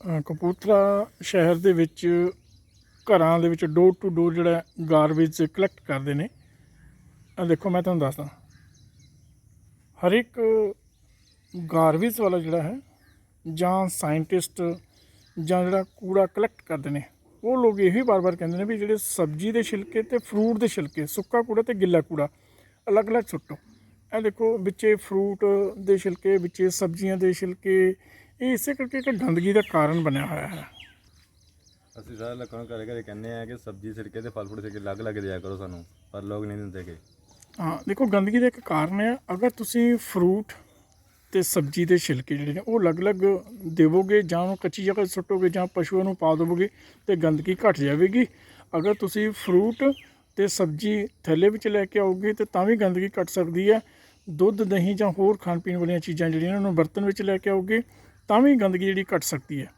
ਕਪੂਰਥਲਾ ਸ਼ਹਿਰ ਦੇ ਵਿੱਚ ਘਰਾਂ ਦੇ ਵਿੱਚ ਡੋਰ ਟੂ ਡੋਰ ਜਿਹੜਾ ਗਾਰਬੇਜ ਕਲੈਕਟ ਕਰਦੇ ਨੇ। ਆ ਦੇਖੋ ਮੈਂ ਤੁਹਾਨੂੰ ਦੱਸਦਾ। ਹਰ ਇੱਕ ਗਾਰਬੇਜ ਵਾਲਾ ਜਿਹੜਾ ਹੈ, ਜਾਂ ਸਾਇੰਟਿਸਟ ਜਾਂ ਜਿਹੜਾ ਕੂੜਾ ਕਲੈਕਟ ਕਰਦੇ ਨੇ, ਉਹ ਲੋਕ ਇਹੀ ਬਾਰ-ਬਾਰ ਕਹਿੰਦੇ ਨੇ ਵੀ ਜਿਹੜੇ ਸਬਜ਼ੀ ਦੇ ਛਿਲਕੇ ਤੇ ਫਰੂਟ ਦੇ ਛਿਲਕੇ, ਸੁੱਕਾ ਕੂੜਾ ਤੇ ਗਿੱਲਾ ਕੂੜਾ, ਅਲੱਗ-ਅਲੱਗ ਸੁੱਟੋ। ਇਹ ਦੇਖੋ ਵਿੱਚੇ ਫਰੂਟ ਦੇ ਛਿਲਕੇ, ਵਿੱਚੇ ਸਬਜ਼ੀਆਂ ਦੇ ਛਿਲਕੇ ਇਹ ਇਸੇ ਕਰਕੇ ਇੱਕ ਗੰਦਗੀ ਦਾ ਕਾਰਨ ਬਣਿਆ ਹੋਇਆ ਹੈ। ਅਸੀਂ ਸਾਰੇ ਲੋਕਾਂ ਨੂੰ ਘਰੇ ਘਰੇ ਕਹਿੰਦੇ ਆ ਕਿ ਸਬਜ਼ੀ ਛਿਲਕੇ ਤੇ ਫਲ ਫਰੂਟ ਛਿਲਕੇ ਅਲੱਗ ਅਲੱਗ ਦਿਆ ਕਰੋ ਸਾਨੂੰ ਪਰ ਲੋਕ ਨਹੀਂ ਦਿੰਦੇ ਕਿ ਹਾਂ ਦੇਖੋ ਗੰਦਗੀ ਦਾ ਇੱਕ ਕਾਰਨ ਹੈ ਅਗਰ ਤੁਸੀਂ ਫਰੂਟ ਤੇ ਸਬਜ਼ੀ ਦੇ ਛਿਲਕੇ ਜਿਹੜੇ ਨੇ ਉਹ ਅਲੱਗ-ਅਲੱਗ ਦੇਵੋਗੇ ਜਾਂ ਉਹਨੂੰ ਕੱਚੀ ਜਗ੍ਹਾ 'ਤੇ ਸੁੱਟੋਗੇ ਜਾਂ ਪਸ਼ੂਆਂ ਨੂੰ ਪਾ ਦੇਵੋਗੇ ਤੇ ਗੰਦਗੀ ਘਟ ਜਾਵੇਗੀ। ਅਗਰ ਤੁਸੀਂ ਫਰੂਟ ਤੇ ਸਬਜ਼ੀ ਥੈਲੇ ਵਿੱਚ ਲੈ ਕੇ ਆਓਗੇ ਤੇ ਤਾਂ ਵੀ ਗੰਦਗੀ ਘਟ ਸਕਦੀ ਹੈ। ਦੁੱਧ ਦਹੀਂ ਜਾਂ ਹੋਰ ਖਾਣ ਪੀਣ ਵਾਲੀਆਂ ਚੀਜ਼ਾਂ ਜਿਹੜੀਆਂ ਉਹਨਾਂ ਨੂੰ ਬਰਤਨ ਵਿੱਚ ਲੈ ਕੇ ਆਓਗੇ ਤਾਂ ਵੀ ਗੰਦਗੀ ਜਿਹੜੀ ਘਟ ਸਕਦੀ ਹੈ।